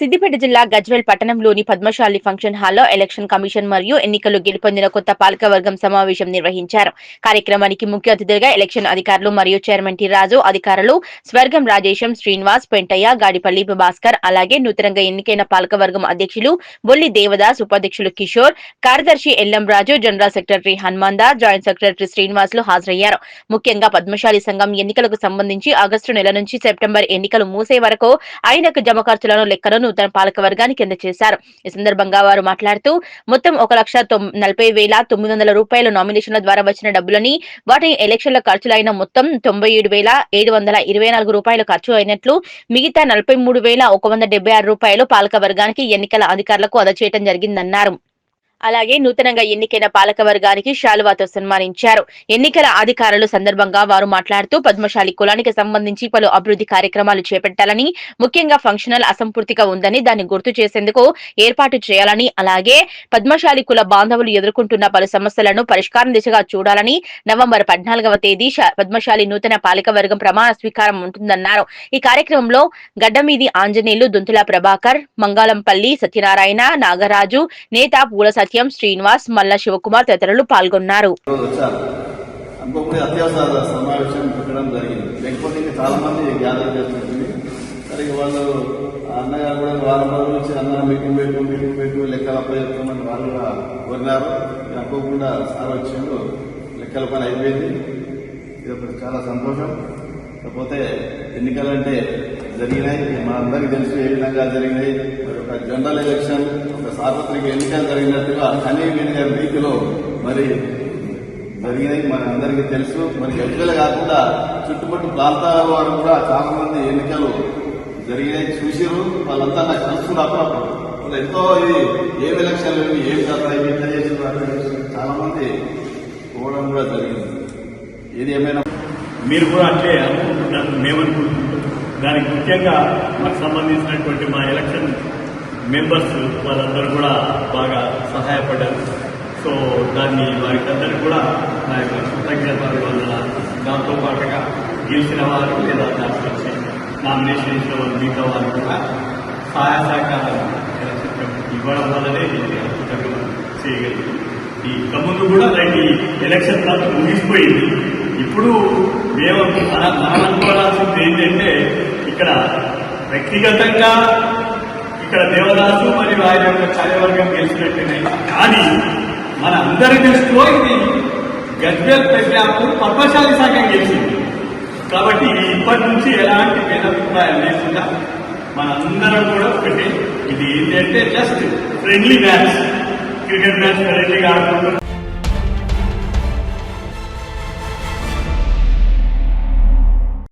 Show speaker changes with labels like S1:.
S1: సిద్దిపేట జిల్లా గజ్వేల్ పట్టణంలోని పద్మశాలి ఫంక్షన్ హాల్లో ఎలక్షన్ కమిషన్ మరియు ఎన్నికలు గెలుపొందిన కొత్త పాలకవర్గం సమావేశం నిర్వహించారు. కార్యక్రమానికి ముఖ్య అతిథులుగా ఎలక్షన్ అధికారులు మరియు చైర్మన్ టి రాజు అధికారులు స్వర్గం రాజేశం శ్రీనివాస్ పెంటయ్య గాడిపల్లి భాస్కర్ అలాగే నూతనంగా ఎన్నికైన పాలకవర్గం అధ్యక్షులు బొల్లి దేవదాస్ ఉపాధ్యక్షులు కిషోర్ కార్యదర్శి Ellam Raju general secretary Hanuman Das joint secretary Srinivasulu హాజరయ్యారు. ముఖ్యంగా పద్మశాలి సంఘం ఎన్నికలకు సంబంధించి ఆగస్టు నెల నుంచి సెప్టెంబర్ ఎన్నికలు మూసే వరకు ఆయనకు జమ ఖర్చులను లెక్కలను నూతన పాలక వర్గానికి అందజేశారు ఈ సందర్భంగా వారు మాట్లాడుతూ మొత్తం ఒక లక్ష నలభై వేల తొమ్మిది వందల రూపాయల నామినేషన్ల ద్వారా వచ్చిన డబ్బులని వాటిని ఎలక్షన్ల ఖర్చులైన మొత్తం తొంభై ఏడు వేల ఏడు వందల ఇరవై నాలుగు రూపాయలు ఖర్చు అయినట్లు మిగతా నలభై మూడు వేల ఒక వంద డెబ్బై ఆరు రూపాయలు పాలక వర్గానికి ఎన్నికల అధికారులకు అందచేయడం జరిగిందన్నారు. అలాగే నూతనంగా ఎన్నికైన పాలక వర్గానికి శాలువాతో సన్మానించారు. ఎన్నికల అధికారులు సందర్భంగా వారు మాట్లాడుతూ పద్మశాలి కులానికి సంబంధించి పలు అభివృద్ధి కార్యక్రమాలు చేపట్టాలని ముఖ్యంగా ఫంక్షనల్ అసంపూర్తిగా ఉందని దాన్ని గుర్తు చేసేందుకు ఏర్పాటు చేయాలని అలాగే పద్మశాలి కుల బాంధవులు ఎదుర్కొంటున్న పలు సమస్యలను పరిష్కారం దిశగా చూడాలని నవంబర్ పద్నాలుగవ తేదీ పద్మశాలి నూతన పాలక వర్గం ప్రమాణ స్వీకారం ఉంటుందన్నారు. ఈ కార్యక్రమంలో గడ్డమీది ఆంజనేయులు దుంతుల ప్రభాకర్ మంగాళంపల్లి సత్యనారాయణ నాగరాజు నేత పూల సత్యం శ్రీనివాస్ మల్ల శివకుమార్ తదితరులు పాల్గొన్నారు.
S2: అనుకోకుండా అత్యవసర సమావేశం పెట్టడం జరిగింది. లేకపోతే ఇంకా చాలా మంది గ్యాదర్ సరే వాళ్ళు అన్నగారు కూడా వారం రోజుల నుంచి అన్న మీటింగ్ పెట్టు మీటింగ్ పెట్టు లెక్కలు అప్లై చెప్తామని వాళ్ళు కూడా కోరినారు. అనుకోకుండా సార్ వచ్చిండు లెక్కల పని అయిపోయింది. ఇది ఒకటి చాలా సంతోషం. కాకపోతే ఎన్నికలంటే జరిగినాయి. మనందరికీ తెలుసు ఏ విధంగా జరిగినాయి. మరి ఒక జనరల్ ఎలక్షన్ ఒక సార్వత్రిక ఎన్నికలు జరిగినట్టుగా అనేక రీతిలో మరి జరిగినాయి. మన అందరికీ తెలుసు. మరి ఎన్నికలు కాకుండా చుట్టుపక్కల ప్రాంతాల వారు కూడా చాలా మంది ఎన్నికలు జరిగినాయి. చూసిరు వాళ్ళంతా నాకు కలుస్తున్నారు అప్పుడప్పుడు ఎంతో ఇది ఏం ఎలక్షన్లు ఏం కథ ఎంత చేసిన చాలా మంది పోవడం కూడా జరిగింది. ఏది ఏమైనా
S3: మీరు కూడా అట్లే అనుకుంటున్నారు మేమనుకుంటున్నాం. దానికి ముఖ్యంగా మాకు సంబంధించినటువంటి మా ఎలక్షన్ మెంబర్స్ వాళ్ళందరూ కూడా బాగా సహాయపడ్డారు. సో దాన్ని వారికి అందరికీ కూడా నా యొక్క కృతజ్ఞతలు వల్ల దాంతో పాటుగా గెలిచిన వారు లేదా దానికి వచ్చి నామినేషన్ ఇచ్చిన వారు మిగతా వారు కూడా సహాయ సహకారాలు ఇవ్వడం వల్లనే చేయగలిగింది ఈ ఇక కూడా దానికి ఎలక్షన్ తర్వాత ముగిసిపోయింది. ఇప్పుడు మేము మన మనం అనుకోవాల్సింది ఏంటంటే ఇక్కడ వ్యక్తిగతంగా ఇక్కడ దేవదాసు మరియు ఆయన యొక్క కార్యవర్గం గెలిచినట్టునే. కానీ మన అందరి దృష్టిలో ఇది గజ్వేల్ ప్రజాపూర్ పద్మశాలి సంఘం గెలిచింది. కాబట్టి ఇప్పటి నుంచి ఎలాంటి భేదాభిప్రాయం లేకుండా మనందరం కూడా ఒకటే. ఇది ఏంటంటే just friendly match cricket match ఫ్రెండ్లీగా ఆడుకుంటున్నాం.